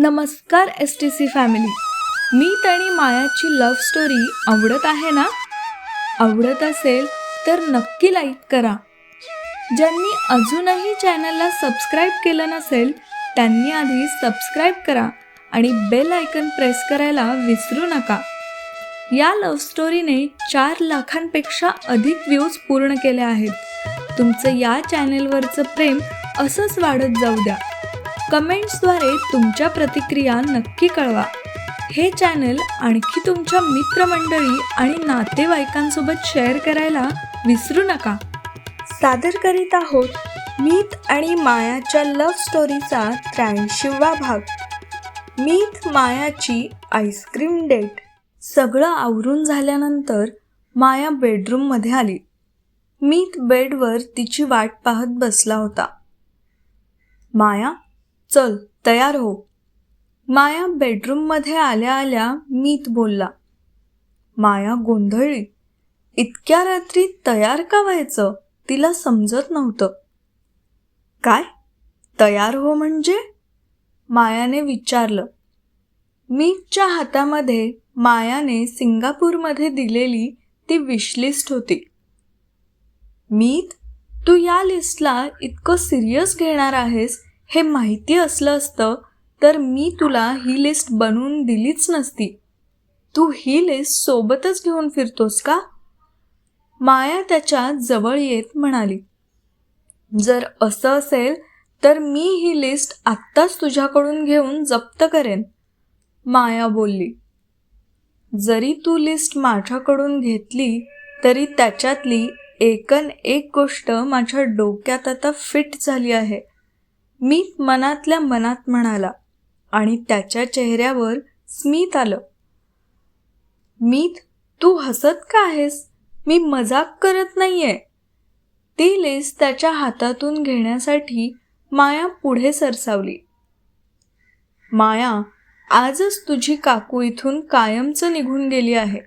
नमस्कार S T C family मी आणि मायाची लव्ह स्टोरी आवडत आहे ना? आवडत असेल तर नक्की लाईक करा. ज्यांनी अजूनही चॅनलला सबस्क्राईब केलं नसेल त्यांनी आधी सबस्क्राईब करा आणि बेल आयकन प्रेस करायला विसरू नका. या लव्ह स्टोरीने चार लाखांपेक्षा अधिक व्ह्यूज पूर्ण केले आहेत. तुमचं या चॅनेलवरचं प्रेम असंच वाढत जाऊ द्या. कमेंट्सद्वारे तुमच्या प्रतिक्रिया नक्की कळवा. हे चॅनल आणखी तुमच्या मित्रमंडळी आणि नातेवाईकांसोबत शेअर करायला विसरू नका. सादर करीत आहोत मीत आणि मायाच्या लव्ह स्टोरीचा त्र्याऐंशीवा भाग. मीत मायाची आईस्क्रीम डेट. सगळं आवरून झाल्यानंतर माया बेडरूममध्ये आली. मीत बेडवर तिची वाट पाहत बसला होता. माया चल तयार हो. माया बेडरूममध्ये आल्या आल्या मीत बोलला माया गोंधळली. इतक्या रात्री तयार का व्हायचं? तिला समजत नव्हतं. काय? तयार हो म्हणजे? मायाने विचारलं. मीतच्या हातामध्ये मायाने सिंगापूरमध्ये दिलेली ती विशलिस्ट होती. मीत तू या लिस्टला इतकं सिरियस घेणार आहेस हे माहिती असलं असतं तर मी तुला ही लिस्ट बनवून दिलीच नसती. तू ही लिस्ट सोबतच घेऊन फिरतोस का? माया त्याच्याजवळ येत म्हणाली. जर असं असेल तर मी ही लिस्ट आत्ताच तुझ्याकडून घेऊन जप्त करेन माया बोलली. जरी तू लिस्ट माझ्याकडून घेतली तरी त्याच्यातली एकन एक गोष्ट माझ्या डोक्यात आता फिट झाली आहे. मी मनातल्या मनात म्हणाला आणि त्याच्या चेहऱ्यावर स्मित आलं. मीत तू हसत का आहेस? मी मजाक करत नाहीये. ती लिस्ट त्याच्या हातातून घेण्यासाठी माया पुढे सरसावली. माया आजच तुझी काकू इथून कायमचं निघून गेली आहे.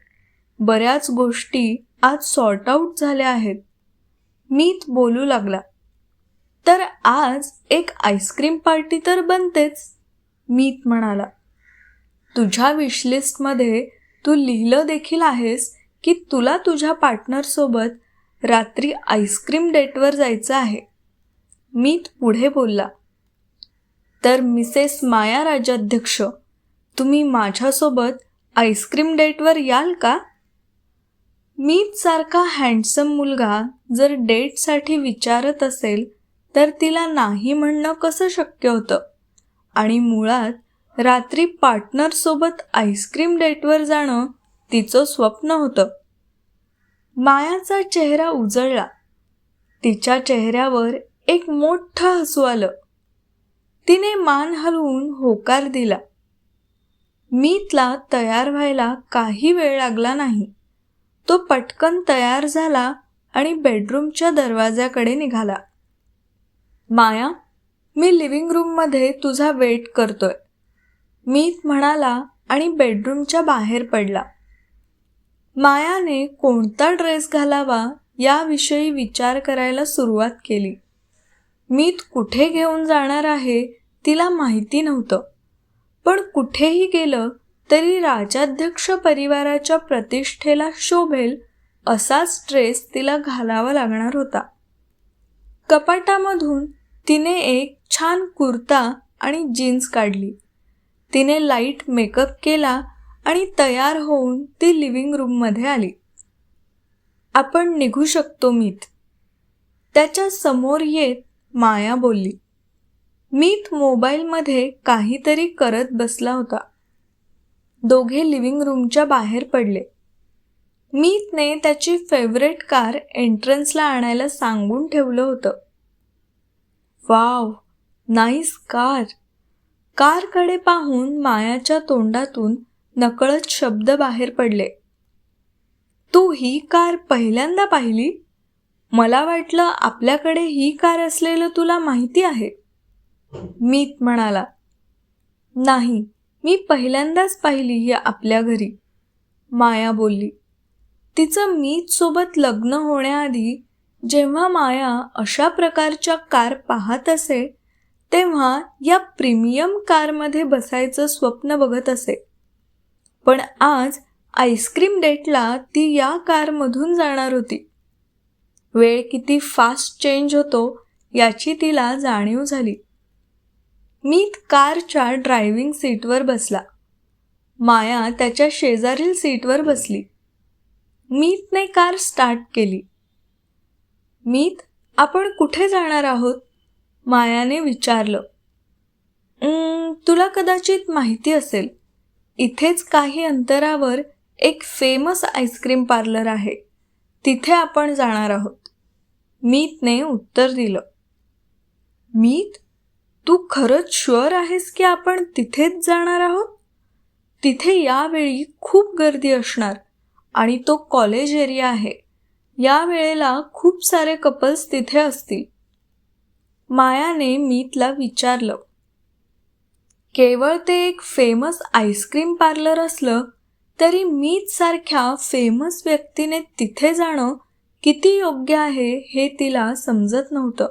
बऱ्याच गोष्टी आज सॉर्ट आऊट झाल्या आहेत. मीत बोलू लागला. तर आज एक आईस्क्रीम पार्टी तर बनतेच मीत म्हणाला. तुझ्या विशलिस्टमध्ये तू लिहिलं देखील आहेस की तुला तुझ्या पार्टनरसोबत रात्री आईस्क्रीम डेटवर जायचं आहे. मीत पुढे बोलला. तर मिसेस माया राजाध्यक्ष तुम्ही माझ्यासोबत आईस्क्रीम डेटवर याल का? मीत सारखा हँडसम मुलगा जर डेटसाठी विचारत असेल तर तिला नाही म्हणणं कसं शक्य होतं? आणि मुळात रात्री पार्टनरसोबत आईस्क्रीम डेटवर जाणं तिचं स्वप्न होतं. मायाचा चेहरा उजळला. तिच्या चेहऱ्यावर एक मोठं हसू आलं. तिने मान हलवून होकार दिला. मीतला तयार व्हायला काही वेळ लागला नाही. तो पटकन तयार झाला आणि बेडरूमच्या दरवाजाकडे निघाला. माया मी लिव्हिंग रूममध्ये तुझा वेट करतोय. मी म्हणाला आणि बेडरूमच्या बाहेर पडला. मायाने कोणता ड्रेस घालावा याविषयी विचार करायला सुरुवात केली. मीत कुठे घेऊन जाणार आहे तिला माहिती नव्हतं. पण कुठेही गेलं तरी राजाध्यक्ष परिवाराच्या प्रतिष्ठेला शोभेल असाच ड्रेस तिला घालावा लागणार होता. कपाटामधून तिने एक छान कुर्ता आणि जीन्स काढली. तिने लाइट मेकअप केला आणि तयार होऊन ती लिव्हिंग रूममध्ये आली. आपण निघू शकतो मीत. त्याच्यासमोर येत माया बोलली. मीत मोबाईलमध्ये काहीतरी करत बसला होता. दोघे लिव्हिंग रूमच्या बाहेर पडले. मीतने त्याची फेवरेट कार एंट्रन्सला आणायला सांगून ठेवलं होतं. Wow nice car. कारकडे पाहून मायाच्या तोंडातून नकळत शब्द बाहेर पडले. तू ही कार पहिल्यांदा पाहिली? मला वाटलं आपल्याकडे ही कार असलेलं तुला माहिती आहे. मीत म्हणाला नाही मी पहिल्यांदाच पाहिली ही आपल्या घरी. माया बोलली तिचं मीत सोबत लग्न होण्याआधी जेव्हा माया अशा प्रकारच्या कार पाहत असे तेव्हा या प्रीमियम कारमध्ये बसायचं स्वप्न बघत असे. पण आज आईस्क्रीम डेटला ती या कारमधून जाणार होती. वेळ किती फास्ट चेंज होतो याची तिला जाणीव झाली. मी कारच्या ड्रायव्हिंग सीटवर बसला. माया त्याच्या शेजारील सीटवर बसली. मीतने कार स्टार्ट केली. मीत आपण कुठे जाणार आहोत? मायाने विचारलं. तुला कदाचित माहिती असेल इथेच काही अंतरावर एक फेमस आईस्क्रीम पार्लर आहे. तिथे आपण जाणार आहोत. मीतने उत्तर दिलं. मीत तू खरंच शुअर आहेस की आपण तिथेच जाणार आहोत? तिथे यावेळी खूप गर्दी असणार आणि तो कॉलेज एरिया आहे. या वेळेला खूप सारे कपल्स तिथे असतील. मायाने मीतला विचारलं. केवळ ते एक फेमस आईस्क्रीम पार्लर असलं तरी मीत सारख्या फेमस व्यक्तीने तिथे जाणं किती योग्य आहे हे तिला समजत नव्हतं.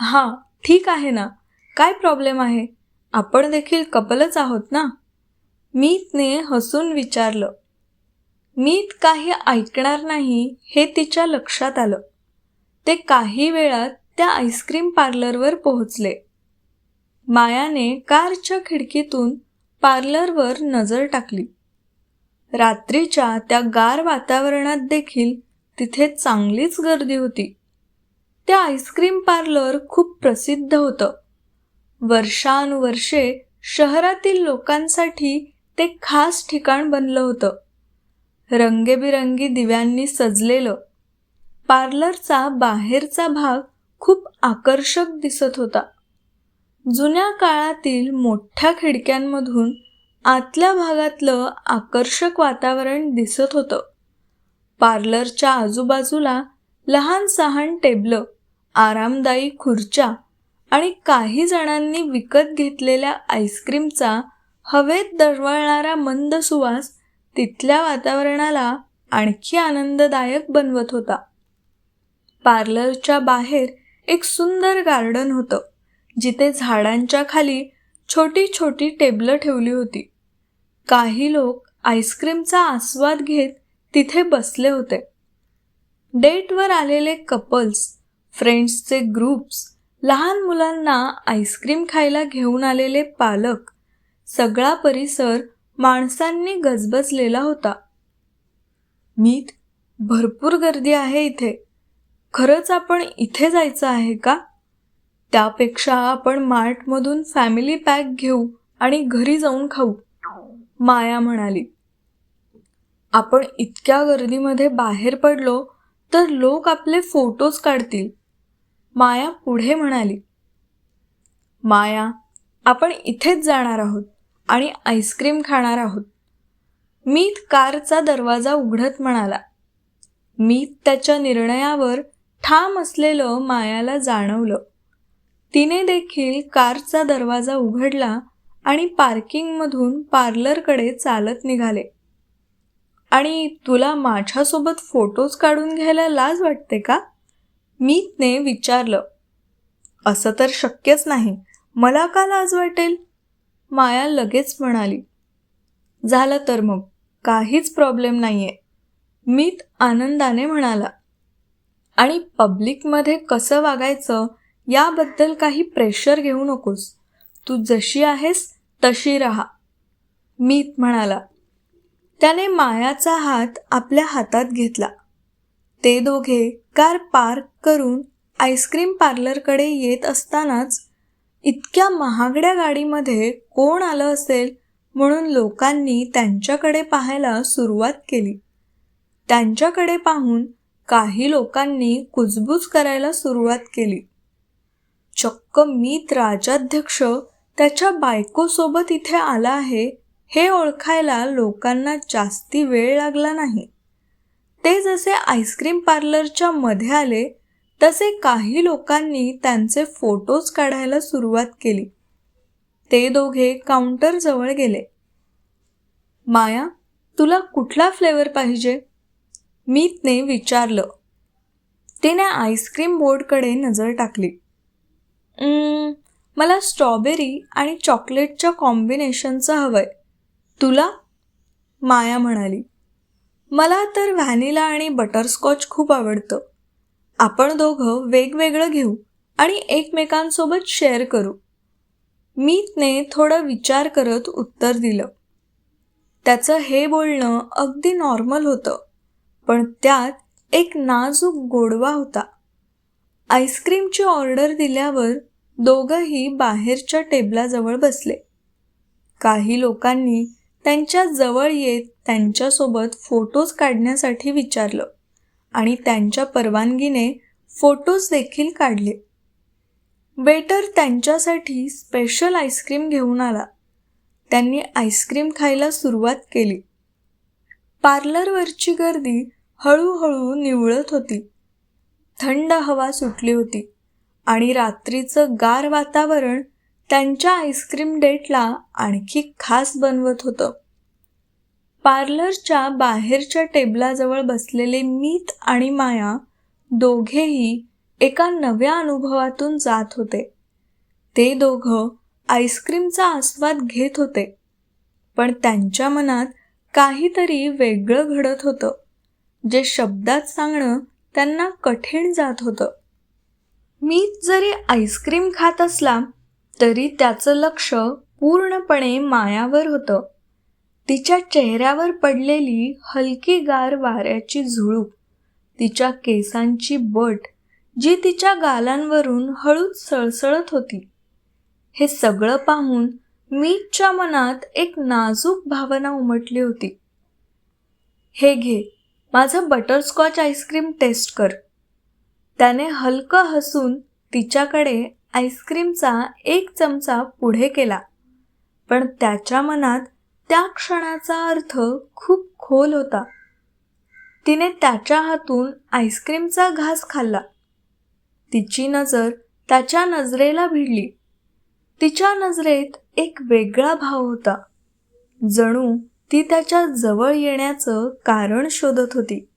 हां ठीक आहे ना. काय प्रॉब्लेम आहे? आपण देखील कपलच आहोत ना? मीतने हसून विचारलं. मी काही ऐकणार नाही हे तिच्या लक्षात आलं. ते काही वेळात त्या आईस्क्रीम पार्लरवर पोहोचले. मायाने कारच्या खिडकीतून पार्लरवर नजर टाकली. रात्रीच्या त्या गार वातावरणात देखील तिथे चांगलीच गर्दी होती. त्या आईस्क्रीम पार्लर खूप प्रसिद्ध होतं. वर्षानुवर्षे शहरातील लोकांसाठी ते खास ठिकाण बनलं होतं. रंगेबिरंगी दिव्यांनी सजलेलं. पार्लरचा बाहेरचा भाग खूप आकर्षक दिसत होता. जुन्या काळातील मोठ्या खिडक्यांमधून आतल्या भागातलं आकर्षक वातावरण दिसत होतं. पार्लरच्या आजूबाजूला लहान सहान टेबलं आरामदायी खुर्च्या आणि काही जणांनी विकत घेतलेल्या आईस्क्रीमचा हवेत दरवळणारा मंद सुवास तिथल्या वातावरणाला आणखी आनंददायक बनवत होता. पार्लरच्या बाहेर एक सुंदर गार्डन होतं जिथे झाडांच्या खाली छोटी छोटी टेबलं ठेवली होती. काही लोक आईस्क्रीमचा आस्वाद घेत तिथे बसले होते. डेटवर आलेले कपल्स फ्रेंड्सचे ग्रुप्स लहान मुलांना आईस्क्रीम खायला घेऊन आलेले पालक सगळा परिसर माणसांनी गजबजलेला होता. मीत भरपूर गर्दी आहे इथे. खरंच आपण इथे जायचं आहे का? त्यापेक्षा आपण मार्टमधून फॅमिली पॅक घेऊ आणि घरी जाऊन खाऊ माया म्हणाली. आपण इतक्या गर्दीमध्ये बाहेर पडलो तर लोक आपले फोटोज काढतील माया पुढे म्हणाली. माया आपण इथेच जाणार आहोत. आणि आईस्क्रीम खाणार आहोत. मीत कारचा दरवाजा उघडत म्हणाला मीत त्याच्या निर्णयावर ठाम असलेलं मायाला जाणवलं. तिने देखील कारचा दरवाजा उघडला आणि पार्किंगमधून पार्लरकडे चालत निघाले. आणि तुला माझ्यासोबत फोटोज काढून घ्यायला लाज वाटते का? मीतने विचारलं. असं तर शक्यच नाही. मला का लाज वाटेल? माया लगेच म्हणाली झालं तर मग काहीच प्रॉब्लेम नाही आहे मीत आनंदाने म्हणाला आणि पब्लिकमध्ये कसं वागायचं याबद्दल काही प्रेशर घेऊ नकोस. तू जशी आहेस तशी राहा. मीत म्हणाला त्याने मायाचा हात आपल्या हातात घेतला. ते दोघे कार पार्क करून आईस्क्रीम पार्लरकडे येत असतानाच इतक्या महागड्या गाडीमध्ये कोण आलं असेल म्हणून लोकांनी त्यांच्याकडे पाहायला सुरुवात केली. त्यांच्याकडे पाहून काही लोकांनी कुजबूज करायला सुरुवात केली. चक्क मीत राजाध्यक्ष त्याच्या बायकोसोबत इथे आला आहे हे ओळखायला लोकांना जास्ती वेळ लागला नाही. ते जसे आईस्क्रीम पार्लरच्या मध्ये आले तसे काही लोकांनी त्यांचे फोटोज काढायला सुरुवात केली. ते दोघे काउंटरजवळ गेले. माया तुला कुठला फ्लेवर पाहिजे? मीतने विचारलं. तिने आईस्क्रीम बोर्डकडे नजर टाकली. मला स्ट्रॉबेरी आणि चॉकलेटच्या कॉम्बिनेशनचं हवंय. तुला? माया म्हणाली. मला तर व्हॅनिला आणि बटरस्कॉच खूप आवडतं. आपण दोघं वेगवेगळं घेऊ आणि एकमेकांसोबत शेअर करू. मीतने थोडं विचार करत उत्तर दिलं. त्याचं हे बोलणं अगदी नॉर्मल होतं पण त्यात एक नाजूक गोडवा होता. आईस्क्रीमची ऑर्डर दिल्यावर दोघंही बाहेरच्या टेबलाजवळ बसले. काही लोकांनी त्यांच्या जवळ येत त्यांच्यासोबत फोटोज काढण्यासाठी विचारलं. आणि त्यांच्या परवानगीने फोटोज देखील काढले. वेटर त्यांच्यासाठी स्पेशल आईस्क्रीम घेऊन आला. त्यांनी आईस्क्रीम खायला सुरुवात केली. पार्लरवरची गर्दी हळूहळू निवळत होती. थंड हवा सुटली होती आणि रात्रीचं गार वातावरण त्यांच्या आईस्क्रीम डेटला आणखी खास बनवत होतं. पार्लरच्या बाहेरच्या टेबलाजवळ बसलेले मीत आणि माया दोघेही एका नव्या अनुभवातून जात होते. ते दोघं आईस्क्रीमचा आस्वाद घेत होते पण त्यांच्या मनात काहीतरी वेगळं घडत होतं जे शब्दात सांगणं त्यांना कठीण जात होतं. मी जरी आईस्क्रीम खात असला तरी त्याचं लक्ष पूर्णपणे मायावर होतं. तिच्या चेहऱ्यावर पडलेली हलकी गार वाऱ्याची झुळूक तिच्या केसांची बट जी तिच्या गालांवरून हळूच सळसळत होती. हे सगळं पाहून मीतच्या मनात एक नाजूक भावना उमटली होती. हे घे माझं बटरस्कॉच आईस्क्रीम टेस्ट कर. त्याने हलकं हसून तिच्याकडे आईस्क्रीमचा एक चमचा पुढे केला पण त्याच्या मनात त्या क्षणाचा अर्थ खूप खोल होता. तिने त्याच्या हातून आईस्क्रीमचा घास खाल्ला. तिची नजर त्याच्या नजरेला भिडली. तिच्या नजरेत एक वेगळा भाव होता. जणू ती त्याच्याजवळ येण्याचं कारण शोधत होती.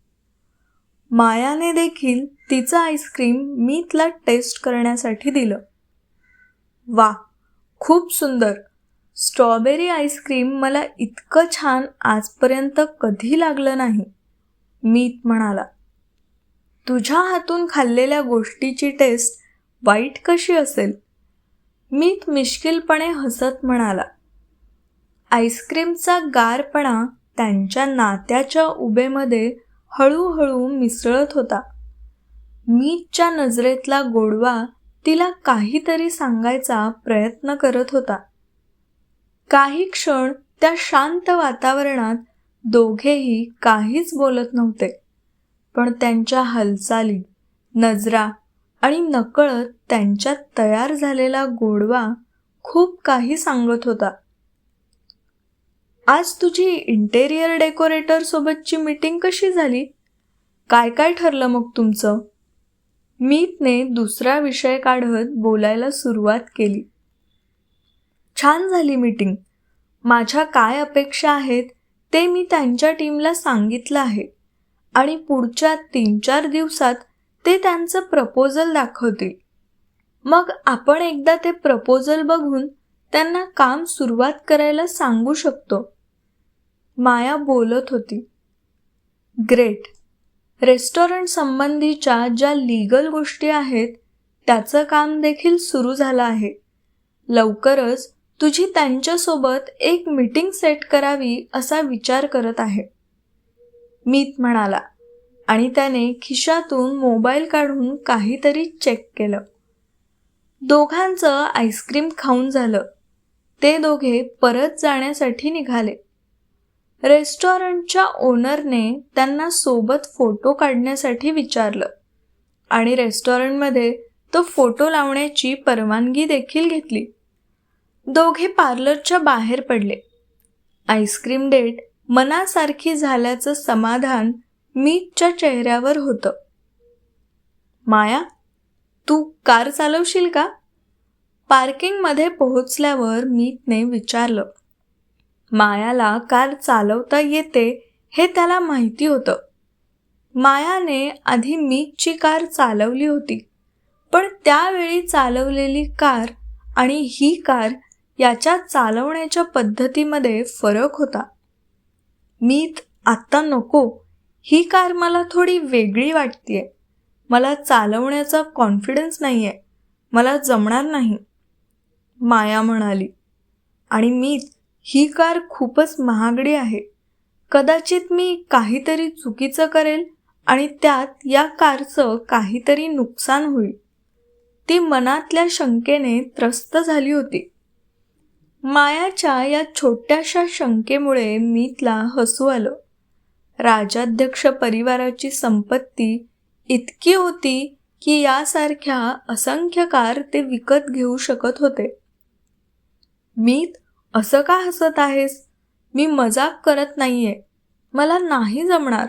मायाने देखील तिचं आईस्क्रीम मी तिला टेस्ट करण्यासाठी दिलं. वा खूप सुंदर! स्ट्रॉबेरी आईस्क्रीम मला इतकं छान आजपर्यंत कधी लागलं नाही मीत म्हणाला. तुझ्या हातून खाल्लेल्या गोष्टीची टेस्ट वाईट कशी असेल? मीत मिश्किलपणे हसत म्हणाला. आईस्क्रीमचा गारपणा त्यांच्या नात्याच्या उबेमध्ये हळूहळू मिसळत होता. मीतच्या नजरेतला गोडवा तिला काहीतरी सांगायचा प्रयत्न करत होता. काही क्षण त्या शांत वातावरणात दोघेही काहीच बोलत नव्हते. पण त्यांच्या हालचाली नजरा आणि नकळत त्यांच्यात तयार झालेला गोडवा खूप काही सांगत होता. आज तुझी इंटेरियर डेकोरेटर सोबतची मीटिंग कशी झाली? काय काय ठरलं मग तुमचं? मीतने दुसरा विषय काढत बोलायला सुरुवात केली. छान झाली मीटिंग माझ्या काय अपेक्षा आहेत ते मी त्यांच्या टीमला सांगितलं आहे. आणि पुढच्या तीन चार दिवसात ते त्यांचं प्रपोजल दाखवतील. मग आपण एकदा ते प्रपोजल बघून त्यांना काम सुरुवात करायला सांगू शकतो. माया बोलत होती ग्रेट. रेस्टॉरंट संबंधीच्या ज्या लीगल गोष्टी आहेत त्याचं काम देखील सुरू झालं आहे. लवकरच तुझी त्यांच्यासोबत एक मीटिंग सेट करावी असा विचार करत आहे. मीत म्हणाला आणि त्याने खिशातून मोबाईल काढून काहीतरी चेक केलं. दोघांचं आईस्क्रीम खाऊन झालं. ते दोघे परत जाण्यासाठी निघाले. रेस्टॉरंटच्या ओनरने त्यांना सोबत फोटो काढण्यासाठी विचारलं आणि रेस्टॉरंटमध्ये तो फोटो लावण्याची परवानगी देखील घेतली. दोघे पार्लरच्या बाहेर पडले. आईस्क्रीम डेट मनासारखी झाल्याचं समाधान मीतच्या चेहऱ्यावर होतं. माया तू कार चालवशील का? पार्किंगमध्ये पोहोचल्यावर मीतने विचारलं. मायाला कार चालवता येते हे त्याला माहिती होतं. मायाने आधी मीतची कार चालवली होती. पण त्यावेळी चालवलेली कार आणि ही कार याच्या चालवण्याच्या पद्धतीमध्ये फरक होता. मीत आत्ता नको. ही कार मला थोडी वेगळी वाटतेय. मला चालवण्याचा कॉन्फिडन्स नाही आहे मला जमणार नाही. माया म्हणाली. आणि मीत ही कार खूपच महागडी आहे. कदाचित मी काहीतरी चुकीचं करेल आणि त्यात या कारचं काहीतरी नुकसान होईल. ती मनातल्या शंकेने त्रस्त झाली होती. मायाच्या या छोट्याशा शंकेमुळे मीतला हसू आलं. राजाध्यक्ष परिवाराची संपत्ती इतकी होती की यासारख्या असंख्य कार ते विकत घेऊ शकत होते. मीत असं का हसत आहेस? मी मजाक करत नाहीये. मला नाही जमणार.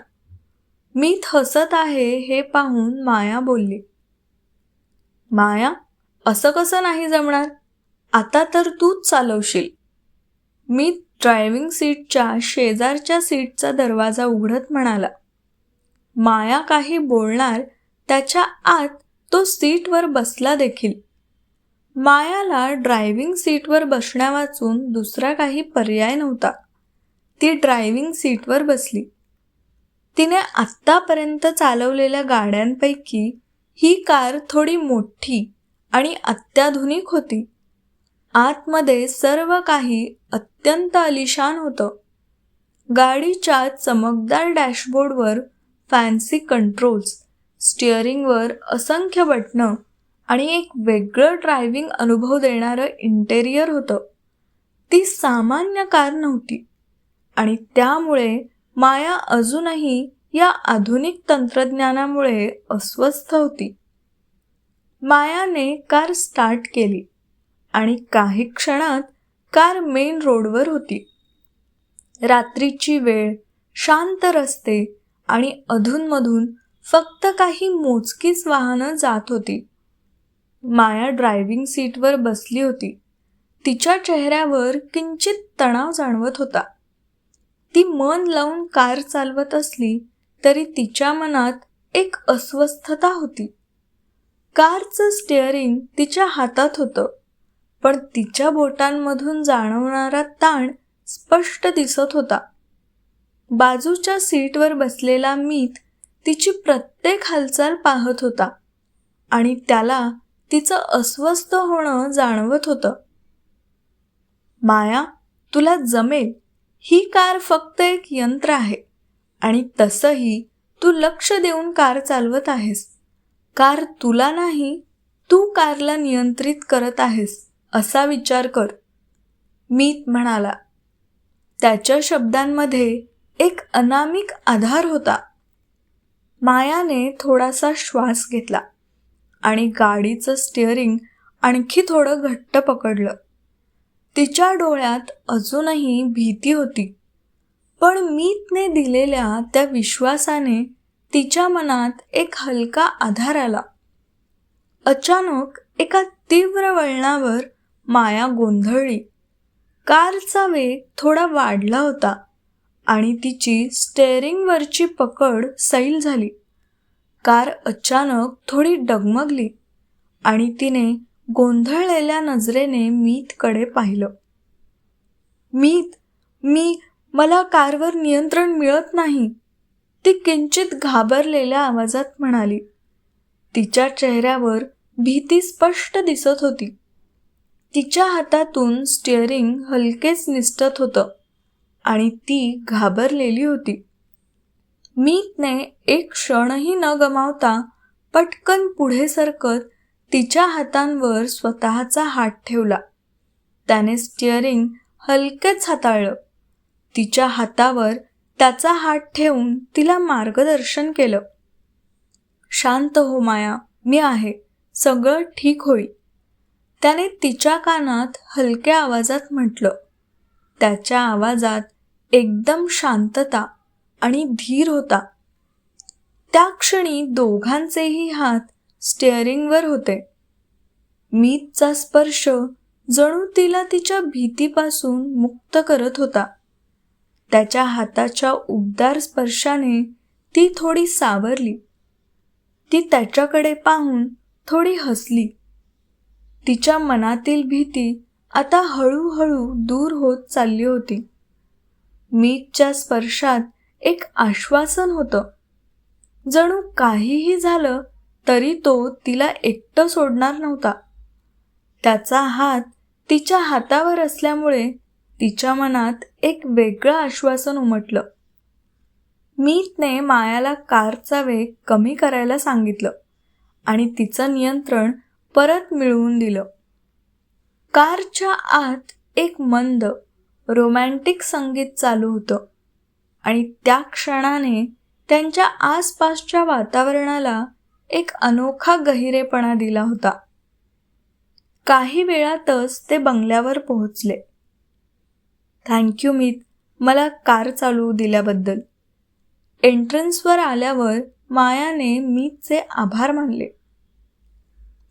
मीत हसत आहे हे पाहून माया बोलली. माया असं कसं नाही जमणार? आता तर तूच चालवशील. मी ड्रायव्हिंग सीटच्या शेजारच्या सीटचा दरवाजा उघडत म्हणाला. माया काही बोलणार त्याच्या आत तो सीटवर बसला देखील. मायाला ड्रायव्हिंग सीटवर बसण्यावाचून दुसरा काही पर्याय नव्हता. ती ड्रायव्हिंग सीटवर बसली. तिने आत्तापर्यंत चालवलेल्या गाड्यांपैकी ही कार थोडी मोठी आणि अत्याधुनिक होती. आतमध्ये सर्व काही अत्यंत अलिशान होतं. गाडीच्या चमकदार डॅशबोर्डवर फॅन्सी कंट्रोल्स स्टिअरिंगवर असंख्य बटणं आणि एक वेगळं ड्रायव्हिंग अनुभव देणारं इंटेरियर होतं. ती सामान्य कार नव्हती आणि त्यामुळे माया अजूनही या आधुनिक तंत्रज्ञानामुळे अस्वस्थ होती. मायाने कार स्टार्ट केली. आणि काही क्षणात कार मेन रोडवर होती. रात्रीची वेळ शांत रस्ते आणि अधूनमधून फक्त काही मोजकीच वाहनं जात होती. माया ड्रायव्हिंग सीटवर बसली होती. तिच्या चेहऱ्यावर किंचित तणाव जाणवत होता. ती मन लावून कार चालवत असली तरी तिच्या मनात एक अस्वस्थता होती. कारचं स्टेअरिंग तिच्या हातात होतं. पण तिच्या बोटांमधून जाणवणारा ताण स्पष्ट दिसत होता. बाजूच्या सीटवर बसलेला मीत तिची प्रत्येक हालचाल पाहत होता आणि त्याला तिचं अस्वस्थ होणं जाणवत होतं. माया तुला जमेल. ही कार फक्त एक यंत्र आहे आणि तसंही तू लक्ष देऊन कार चालवत आहेस. कार तुला नाही तू कारला नियंत्रित करत आहेस. असा विचार कर. मीत म्हणाला त्याच्या शब्दांमध्ये एक अनामिक आधार होता. मायाने थोडासा श्वास घेतला आणि गाडीचं स्टिअरिंग आणखी थोडं घट्ट पकडलं. तिच्या डोळ्यात अजूनही भीती होती पण मीतने दिलेल्या त्या विश्वासाने तिच्या मनात एक हलका आधार आला. अचानक एका तीव्र वळणावर माया गोंधळली. कारचा वेग थोडा वाढला होता आणि तिची स्टेअरिंगवरची पकड सैल झाली. कार अचानक थोडी डगमगली आणि तिने गोंधळलेल्या नजरेने मीतकडे पाहिलं. मीत मी मला कारवर नियंत्रण मिळत नाही ती किंचित घाबरलेल्या आवाजात म्हणाली. तिच्या चेहऱ्यावर भीती स्पष्ट दिसत होती. तिच्या हातातून स्टिअरिंग हलकेच निसटत होतं आणि ती घाबरलेली होती. मीतने एक क्षणही न गमावता पटकन पुढे सरकत तिच्या हातांवर स्वतःचा हात ठेवला. त्याने स्टिअरिंग हलकेच हाताळलं. तिच्या हातावर त्याचा हात ठेवून तिला मार्गदर्शन केलं. शांत हो माया मी आहे. सगळं ठीक होईल. त्याने तिच्या कानात हलक्या आवाजात म्हटलं. त्याच्या आवाजात एकदम शांतता आणि धीर होता. त्या क्षणी दोघांचेही हात स्टेअरिंगवर होते. मीतचा स्पर्श जणू तिला तिच्या भीतीपासून मुक्त करत होता. त्याच्या हाताच्या उबदार स्पर्शाने ती थोडी सावरली. ती त्याच्याकडे पाहून थोडी हसली. तिच्या मनातील भीती आता हळूहळू दूर होत चालली होती. मीतच्या स्पर्शात एक आश्वासन होतं. जणू काहीही झालं तरी तो तिला एकटं सोडणार नव्हता. त्याचा हात तिच्या हातावर असल्यामुळे तिच्या मनात एक वेगळं आश्वासन उमटलं. मीतने मायाला कारचा वेग कमी करायला सांगितलं आणि तिचं नियंत्रण परत मिळवून दिलं. कारच्या आत एक मंद रोमॅन्टिक संगीत चालू होतं. आणि त्या क्षणाने त्यांच्या आसपासच्या वातावरणाला एक अनोखा गहिरेपणा दिला होता. काही वेळातच ते बंगल्यावर पोहोचले. थँक्यू मीत मला कार चालवू दिल्याबद्दल. एंट्रन्सवर आल्यावर मायाने मीतचे आभार मानले.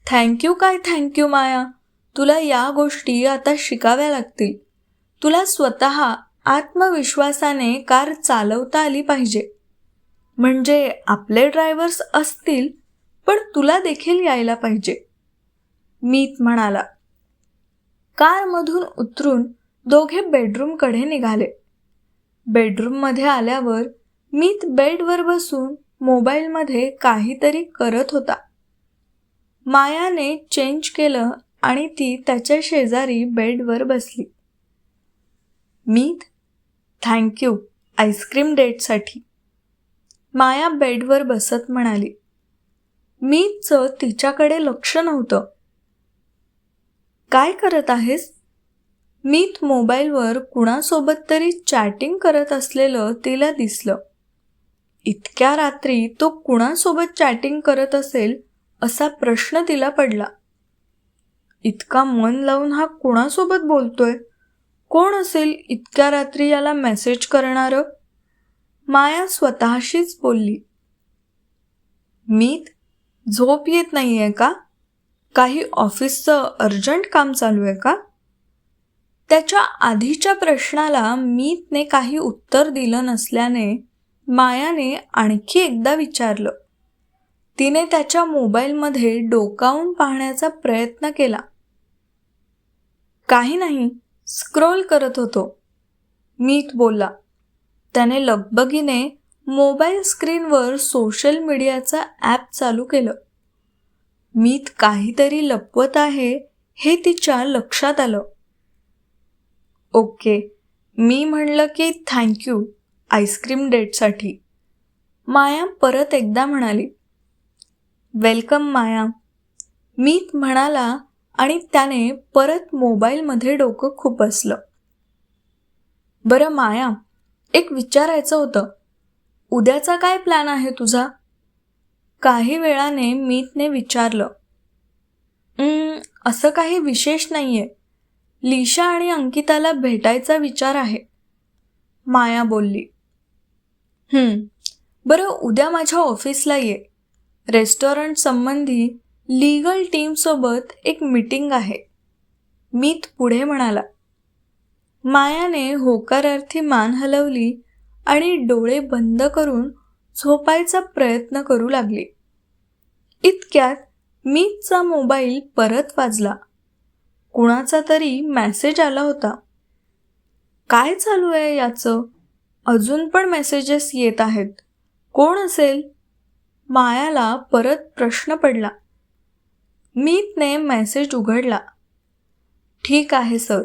थँक्यू काय थँक्यू माया? तुला या गोष्टी आता शिकाव्या लागतील. तुला स्वतः आत्मविश्वासाने कार चालवता आली पाहिजे. म्हणजे आपले ड्रायव्हर्स असतील पण तुला देखील यायला पाहिजे. मीत म्हणाला. कारमधून उतरून दोघे बेडरूमकडे निघाले. बेडरूममध्ये आल्यावर मीत बेडवर बसून मोबाईलमध्ये काहीतरी करत होता. मायाने चेंज केलं आणि ती त्याच्या शेजारी बेडवर बसली. मी थँक्यू आईस्क्रीम डेटसाठी. माया बेडवर बसत म्हणाली. मीतचं तिच्याकडे लक्ष नव्हतं. काय करत आहेस? मीत मोबाईलवर कुणासोबत तरी चॅटिंग करत असलेलं तिला दिसलं. इतक्या रात्री तो कुणासोबत चॅटिंग करत असेल असा प्रश्न तिला पडला. इतका मन लावून हा कुणासोबत बोलतोय? कोण असेल इतक्या रात्री याला मेसेज करणारं? माया स्वतःशीच बोलली. मीत झोप येत नाहीये का? काही ऑफिसचं अर्जंट काम चालू आहे का? त्याच्या आधीच्या प्रश्नाला मीतने काही उत्तर दिलं नसल्याने मायाने आणखी एकदा विचारलं. तिने त्याच्या मोबाईलमध्ये डोकावून पाहण्याचा प्रयत्न केला. काही नाही स्क्रोल करत होतो. मीत बोलला त्याने लगबगीने मोबाईल स्क्रीनवर सोशल मीडियाचा ॲप चालू केलं. मीत काहीतरी लपवत आहे हे तिच्या लक्षात आलं. ओके मी म्हणलं की थँक्यू आईस्क्रीम डेटसाठी. माया परत एकदा म्हणाली वेलकम माया. मीत म्हणाला आणि त्याने परत मोबाईलमध्ये डोकं खुपसलं बरं माया एक विचारायचं होतं. उद्याचा काय प्लॅन आहे तुझा? काही वेळाने मीतने विचारलं. असं काही विशेष नाही आहे लिशा आणि अंकिताला भेटायचा विचार आहे. माया बोलली. बरं उद्या माझ्या ऑफिसला ये. रेस्टॉरंट संबंधी लीगल टीमसोबत एक मीटिंग आहे. मीत पुढे म्हणाला मायाने होकारार्थी मान हलवली आणि डोळे बंद करून झोपायचा प्रयत्न करू लागली. इतक्यात मीतचा मोबाईल परत वाजला. कुणाचा तरी मेसेज आला होता. काय चालू आहे याचं? अजून पण मेसेजेस येत आहेत. कोण असेल? मायाला परत प्रश्न पडला. मीतने मेसेज उघडला. ठीक आहे सर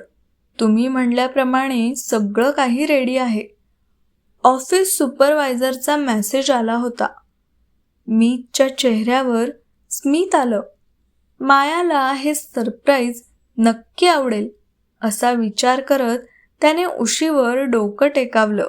तुम्ही म्हणल्याप्रमाणे सगळं काही रेडी आहे. ऑफिस सुपरवायझरचा मेसेज आला होता. मीतच्या चेहऱ्यावर स्मित आलं. मायाला हे सरप्राईज नक्की आवडेल असा विचार करत त्याने उशीवर डोकं टेकावलं.